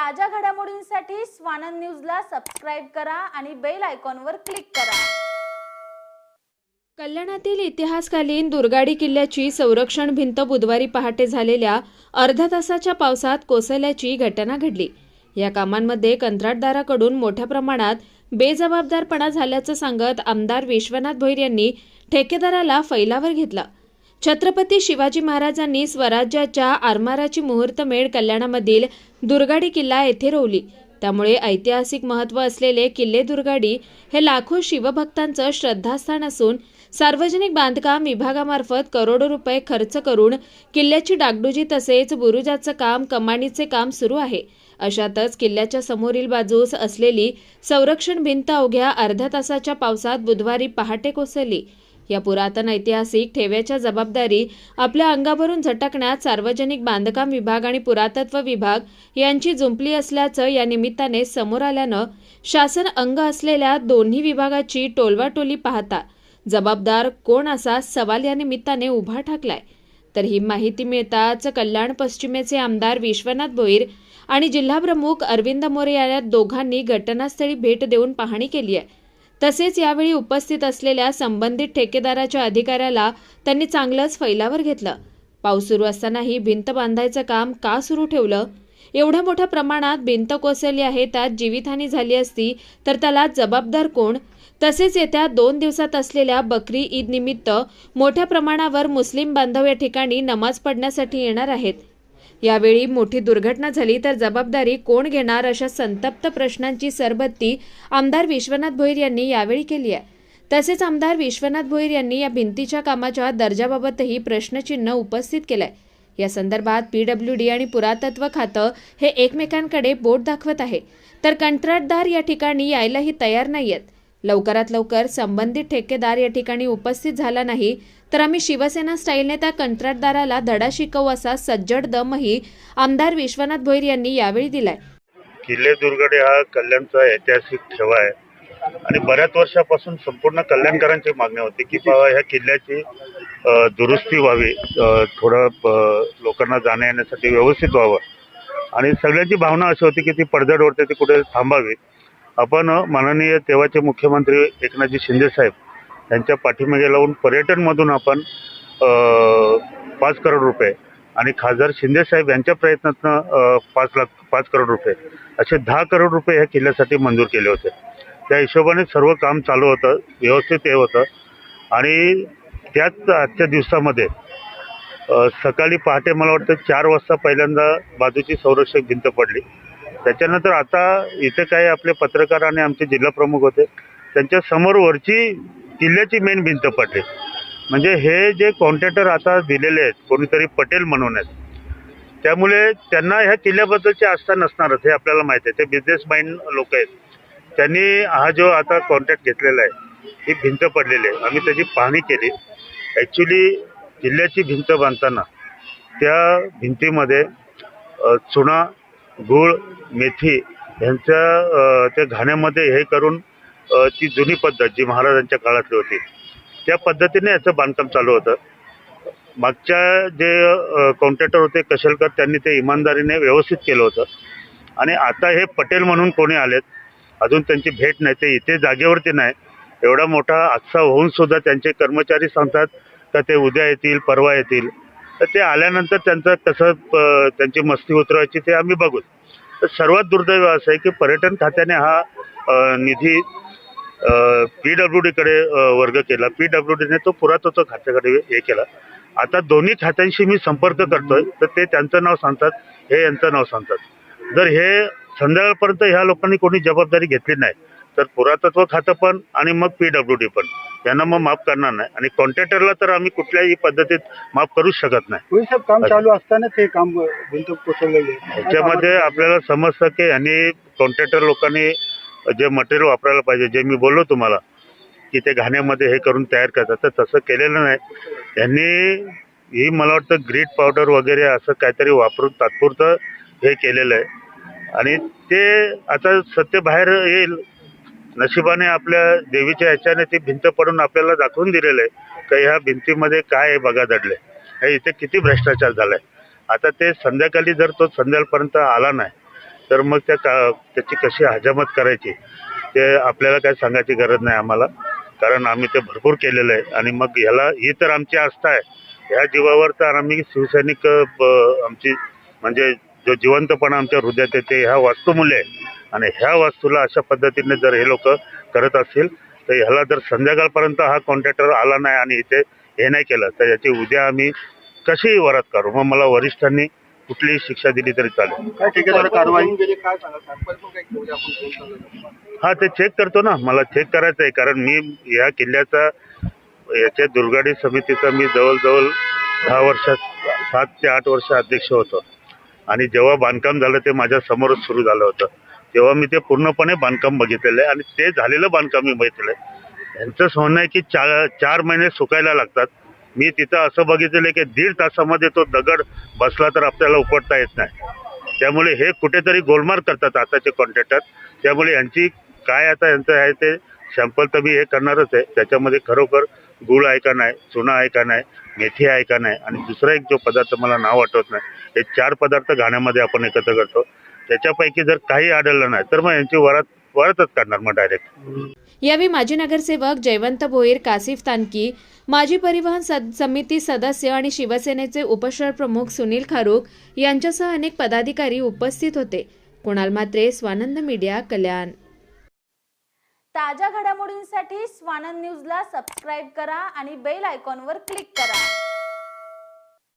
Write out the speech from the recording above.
ताज्या घडामोडींसाठी स्वानंद न्यूजला सबस्क्राईब करा आणि बेल आयकॉनवर क्लिक करा. कल्याणातील इतिहासकालीन दुर्गाडी किल्ल्याची संरक्षण भिंत बुधवारी पहाटे झालेल्या अर्ध्या तासाच्या पावसात कोसळल्याची घटना घडली. या कामांमध्ये कंत्राटदाराकडून मोठ्या प्रमाणात बेजबाबदारपणा झाल्याचं सांगत आमदार विश्वनाथ भोईर यांनी ठेकेदाराला फैलावर घेतला. छत्रपती शिवाजी महाराजांनी स्वराज्याच्या आरमाराची मुहूर्तमेढ कल्याणामधील दुर्गाडी किल्ला येथे रोवली. त्यामुळे ऐतिहासिक महत्त्व असलेले किल्ले दुर्गाडी हे लाखो शिवभक्तांचं श्रद्धास्थान असून सार्वजनिक बांधकाम विभागामार्फत करोडो रुपये खर्च करून किल्ल्याची डागडुजी तसेच बुरुजाचं काम कमानीचे काम सुरू आहे. अशातच किल्ल्याच्या समोरील बाजूस असलेली संरक्षण भिंत अवघ्या अर्ध्या तासाच्या पावसात बुधवारी पहाटे कोसळली. या पुरातन ऐतिहासिक ठेव्याच्या जबाबदारी आपल्या अंगावरून झटकण्यात सार्वजनिक बांधकाम विभाग आणि पुरातत्व विभाग यांची जुंपली असल्याचं या निमित्ताने समोर आल्यानं शासन अंग असलेल्या दोन्ही विभागाची टोलवाटोली पाहता जबाबदार कोण असा सवाल या निमित्ताने उभा ठाकलाय. तर ही माहिती मिळताच कल्याण पश्चिमेचे आमदार विश्वनाथ भोईर आणि जिल्हाप्रमुख अरविंद मोरे या दोघांनी घटनास्थळी भेट देऊन पाहणी केली आहे. तसेच यावेळी उपस्थित असलेल्या संबंधित ठेकेदाराच्या अधिकाऱ्याला त्यांनी चांगलंच फैलावर घेतलं. पाऊस सुरू असतानाही भिंत बांधायचं काम का सुरू ठेवलं? एवढ्या मोठ्या प्रमाणात भिंत कोसळली आहे त्यात जीवितहानी झाली असती तर त्याला जबाबदार कोण? तसेच येत्या दोन दिवसात असलेल्या बकरी ईद निमित्त मोठ्या प्रमाणावर मुस्लिम बांधव या ठिकाणी नमाज पडण्यासाठी येणार आहेत. यावेळी मोठी दुर्घटना झाली तर जबाबदारी कोण घेणार अशा संतप्त प्रश्नांची सरबत्ती आमदार विश्वनाथ भोईर यांनी यावेळी केली आहे. तसेच आमदार विश्वनाथ भोईर यांनी या भिंतीच्या कामाच्या दर्जाबाबतही प्रश्नचिन्ह उपस्थित केलंय. या संदर्भात पीडब्ल्यू डी आणि पुरातत्व खातं हे एकमेकांकडे बोट दाखवत आहे. तर कंत्राटदार या ठिकाणी यायलाही तयार नाही आहेत लवकरात लवकर संबंधित ठेकेदार या ठिकाणी उपस्थित झाला नाही तर आम्ही शिवसेना स्टाईलने त्या कंत्राटदाराला धडा शिकवू असा सज्जड दमही आमदार विश्वनाथ भोईर यांनी यावेळी दिलाय. किल्ले दुर्गडे हा कल्याणचा ऐतिहासिक ठेवा आहे. आणि बऱ्याच वर्षापासून संपूर्ण कल्याणकरांची मागणी होती की बाबा ह्या किल्ल्याची दुरुस्ती व्हावी थोडं लोकांना जाण्या येण्यासाठी व्यवस्थित व्हावं. आणि सगळ्यांची भावना अशी होती की ती पडझड होते ती कुठे थांबावी. आपण माननीय तेव्हाचे मुख्यमंत्री एकनाथजी शिंदेसाहेब यांच्या पाठीमागे लावून पर्यटनमधून आपण पाच करोड रुपये आणि खासदार शिंदेसाहेब यांच्या प्रयत्नातनं पाच लाख पाच करोड रुपये असे दहा करोड रुपये ह्या किल्ल्यासाठी मंजूर केले होते. त्या हिशोबाने सर्व काम चालू होतं व्यवस्थित हे होतं आणि त्याच आजच्या दिवसामध्ये सकाळी पहाटे मला वाटतं चार वाजता पहिल्यांदा बाजूची संरक्षक भिंत पडली. त्याच्यानंतर आता इथे काही आपले पत्रकार आणि आमचे जिल्हा प्रमुख होते त्यांच्या समोरवरची किल्ल्याची मेन भिंत पडली म्हणजे हे जे कॉन्ट्रॅक्टर आता दिलेले आहेत कोणीतरी पटेल म्हणून आहेत त्यामुळे त्यांना ह्या किल्ल्याबद्दलची आस्था नसणारच हे आपल्याला माहिती आहे. ते बिझनेस माइंड लोक आहेत. त्यांनी हा जो आता कॉन्ट्रॅक्ट घेतलेला आहे ही भिंत पडलेली आहे. आम्ही त्याची पाहणी केली. ॲक्च्युली किल्ल्याची भिंत बांधताना त्या भिंतीमध्ये चुना गूळ मेथी ह्यांच्या त्या घाण्यामध्ये हे करून ती जुनी पद्धत जी महाराजांच्या काळातली होती त्या पद्धतीने याचं बांधकाम चालू होतं. मागच्या जे कॉन्ट्रॅक्टर होते कशलकर त्यांनी ते इमानदारीने व्यवस्थित केलं होतं. आणि आता हे पटेल म्हणून कोणी आलेत अजून त्यांची भेट नाही ते इथे जागेवरती नाही. एवढा मोठा हादसा होऊन सुद्धा त्यांचे कर्मचारी सांगतात का ते उद्या येतील परवा येतील. तर ते आल्यानंतर त्यांचं कसं त्यांची मस्ती उतरवायची ते आम्ही बघू. सर्वात दुर्दैव असं आहे की पर्यटन खात्याने हा निधी पी डब्ल्यू डीकडे वर्ग केला. पी डब्ल्यू डीने तो पुरातत्व खात्याकडे हे केला. आता दोन्ही खात्यांशी मी संपर्क करतोय तर ते त्यांचं नाव सांगतात हे यांचं नाव सांगतात. जर हे संध्याकाळपर्यंत ह्या लोकांनी कोणी जबाबदारी घेतली नाही तर पुरातत्व खातं पण आणि मग पी डब्ल्यू डी पण. यांना मग माफ करणार नाही. आणि कॉन्ट्रॅक्टरला तर आम्ही कुठल्याही पद्धतीत माफ करूच शकत नाही. होईल साहेब काम चालू असताना ते काम भिंत कोसळलेली आहे. याच्यामध्ये आपल्याला समजतं की यांनी कॉन्ट्रॅक्टर लोकांनी जे मटेरियल वापरायला पाहिजे जे मी बोललो तुम्हाला की ते घाण्यामध्ये हे करून तयार करतात. तर तसं केलेलं नाही. यांनी ही मला वाटतं ग्रीट पावडर वगैरे असं काहीतरी वापरून तात्पुरतं हे केलेलं आहे. आणि ते आता सत्य बाहेर येईल नशिबाने आपल्या देवीच्या ह्याच्याने ती भिंत पडून आपल्याला दाखवून दिलेलं आहे का ह्या भिंतीमध्ये काय आहे बघा दडले. हे इथे किती भ्रष्टाचार झालाय. आता ते संध्याकाळी जर तो संध्याकाळपर्यंत आला नाही तर मग त्या का त्याची कशी हजामत करायची ते आपल्याला काय सांगायची गरज नाही आम्हाला. कारण आम्ही ते भरपूर केलेलं आहे आणि मग ह्याला ही तर आमची आस्था आहे. ह्या जीवावर तर आम्ही शिवसैनिक ब- आमची म्हणजे जो जिवंतपणा आमच्या हृदयात येते ह्या वास्तुमूल्य आहे. आणि ह्या वास्तूला अशा पद्धतीने जर हे लोक करत असतील तर ह्याला जर संध्याकाळपर्यंत हा कॉन्ट्रॅक्टर आला नाही आणि इथे हे नाही केलं तर याची उद्या आम्ही कशीही वरात करू? मग मला वरिष्ठांनी कुठलीही शिक्षा दिली तरी चालेल. काय ठेकेदार कारवाई? हा ते चेक करतो ना. मला चेक करायचं आहे कारण मी या किल्ल्याचा याच्या दुर्गाडी समितीचा मी जवळजवळ दहा वर्षात सात ते आठ वर्ष अध्यक्ष होतो. आणि जेव्हा बांधकाम झालं ते माझ्या समोरच सुरू झालं होतं. तेव्हा मी ते पूर्णपणे बांधकाम बघितलेलं आहे आणि ते झालेलं बांधकाम मी बघितलेलं आहे. यांचंच म्हणणं आहे की चार चार महिने सुकायला लागतात. मी तिथं असं बघितलेलं आहे की दीड तासामध्ये तो दगड बसला तर आपल्याला उपटता येत नाही. त्यामुळे हे कुठेतरी गोलमार करतात आताचे कॉन्ट्रॅक्टर त्यामुळे यांची काय आता यांचं आहे ते सॅम्पल तर मी हे करणारच आहे. त्याच्यामध्ये खरोखर गुळ आहे का नाही चुना आहे का नाही मेथी आहे का नाही आणि दुसरा एक जो पदार्थ मला नाव आठवत नाही हे चार पदार्थ घाण्यामध्ये आपण एकत्र करतो. त्याच्यापैकी जर काही आढळलं नाही तर मग यांची वरात वरातच काढणार मग डायरेक्ट यावेळी माजी नगरसेवक जयवंत भोईर कासिफ तानकी माजी परिवहन समिती सदस्य आणि शिवसेनेचे उपशहर प्रमुख सुनील खारूक यांच्यासह अनेक पदाधिकारी उपस्थित होते. कुणाल मात्रे स्वानंद मीडिया कल्याण. ताज्या घडामोडींसाठी स्वानंद न्यूजला सबस्क्राईब करा आणि बेल आयकॉनवर क्लिक करा.